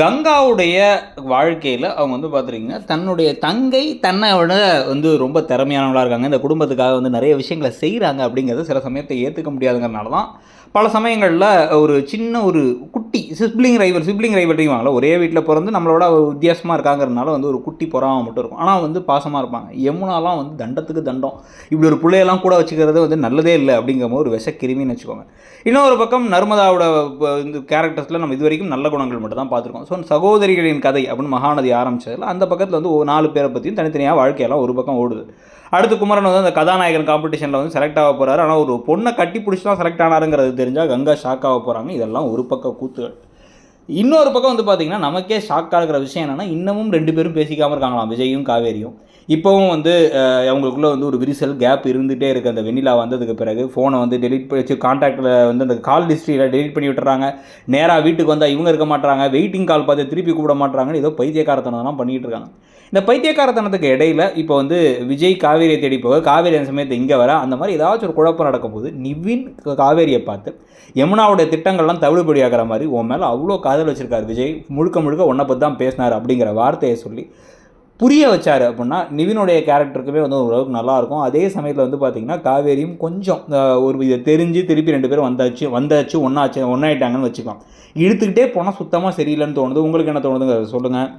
கங்காவுடைய வாழ்க்கையில் அவங்க வந்து பார்த்துருக்கீங்கன்னா தன்னுடைய தங்கை தன்னை விட வந்து ரொம்ப திறமையானவளாக இருக்காங்க. இந்த குடும்பத்துக்காக வந்து நிறைய விஷயங்களை செய்கிறாங்க அப்படிங்கிறது சில சமயத்தை ஏற்றுக்க முடியாதுங்கிறனால தான் பல சமயங்களில் ஒரு சின்ன ஒரு குட்டி சிப்ளிங் ரைவல் சிப்ளிங் ரைவல்றிவாங்களா ஒரே வீட்டில் பிறந்து நம்மளோட வித்தியாசமாக இருக்காங்கிறதுனால வந்து ஒரு குட்டி பொறாமல் மட்டும் இருக்கும். ஆனால் வந்து பாசமாக இருப்பாங்க. யமுனாலாம் வந்து தண்டத்துக்கு தண்டம். இப்படி ஒரு பிள்ளையெல்லாம் கூட வச்சுக்கிறது வந்து நல்லதே இல்லை அப்படிங்கிற ஒரு ஒரு விஷக்கிருமின்னு வச்சுக்கோங்க. இன்னொரு பக்கம் நர்மதாவோட இந்த கேரக்டர்ஸில் நம்ம இது வரைக்கும் நல்ல குணங்கள் மட்டும் தான் பார்த்துருக்கோம். ஸோ சகோதரிகளின் கதை அப்படின்னு மகாநதி ஆரம்பிச்சதுல அந்த பக்கத்தில் வந்து ஒரு நாலு பேரை பற்றியும் தனித்தனியாக வாழ்க்கையெல்லாம் ஒரு பக்கம் ஓடுது. அடுத்து குமரன் வந்து அந்த கதாநாயகன் காம்படிஷனில் வந்து செலக்ட் ஆக போகிறாரு ஆனால் ஒரு பொண்ணை கட்டி பிடிச்சி தான் செலக்ட் ஆனாருங்கிறது தெரிஞ்சால் கங்கா ஷாக் ஆக போகிறாங்க இதெல்லாம் ஒரு பக்கம் கூத்துகள். இன்னொரு பக்கம் வந்து பார்த்திங்கன்னா நமக்கே ஷாக்காக இருக்கிற விஷயம் என்னென்னா இன்னமும் ரெண்டு பேரும் பேசிக்காமல் இருக்காங்களாம். விஜயும் காவேரியும். இப்போவும் வந்து அவங்களுக்குள்ளே வந்து ஒரு விரிசல் கேப் இருந்துகிட்டே இருக்குது அந்த வெண்ணிலா வந்ததுக்கு பிறகு ஃபோனை வந்து டெலிட் பண்ணி கான்டாக்டில் வந்து அந்த கால் ஹிஸ்ட்ரியில் டெலிட் பண்ணி விட்டுறாங்க. நேராக வீட்டுக்கு வந்தால் இவங்க இருக்க மாட்டாங்க வெயிட்டிங் கால் பார்த்து திருப்பி கூப்பிட மாட்டாங்கன்னு ஏதோ பைத்தியக்காரத்தனம்லாம் பண்ணிகிட்டு இருக்காங்க. இந்த பைத்தியக்காரத்தனத்துக்கு இடையில இப்போ வந்து விஜய் காவேரியை தேடி போக காவேரி அந்த சமயத்தை இங்கே வர அந்த மாதிரி ஏதாச்சும் ஒரு குழப்பம் நடக்கும்போது நிவின் காவேரியை பார்த்து யமுனாவுடைய திட்டங்கள்லாம் தவிடுபடியாகிற மாதிரி உன் மேலே அவ்வளோ காதல் வச்சுருக்கார் விஜய். முழுக்க முழுக்க ஒன்றை பற்றி தான் பேசினார் அப்படிங்கிற வார்த்தையை சொல்லி புரிய வச்சார் அப்படின்னா நிவினுடைய கேரக்டருக்குமே வந்து ஓரளவுக்கு நல்லாயிருக்கும் அதே சமயத்தில் வந்து பார்த்திங்கன்னா காவேரியும் கொஞ்சம் ஒரு இதை தெரிஞ்சு திருப்பி ரெண்டு பேரும் வந்தாச்சு வந்தாச்சு ஒன்றாச்சு ஒன்றாயிட்டாங்கன்னு வச்சுக்கலாம். இழுத்துக்கிட்டே போனால் சுத்தமாக சரியில்லைன்னு தோணுது. உங்களுக்கு என்ன தோணுதுங்க? சொல்லுங்கள்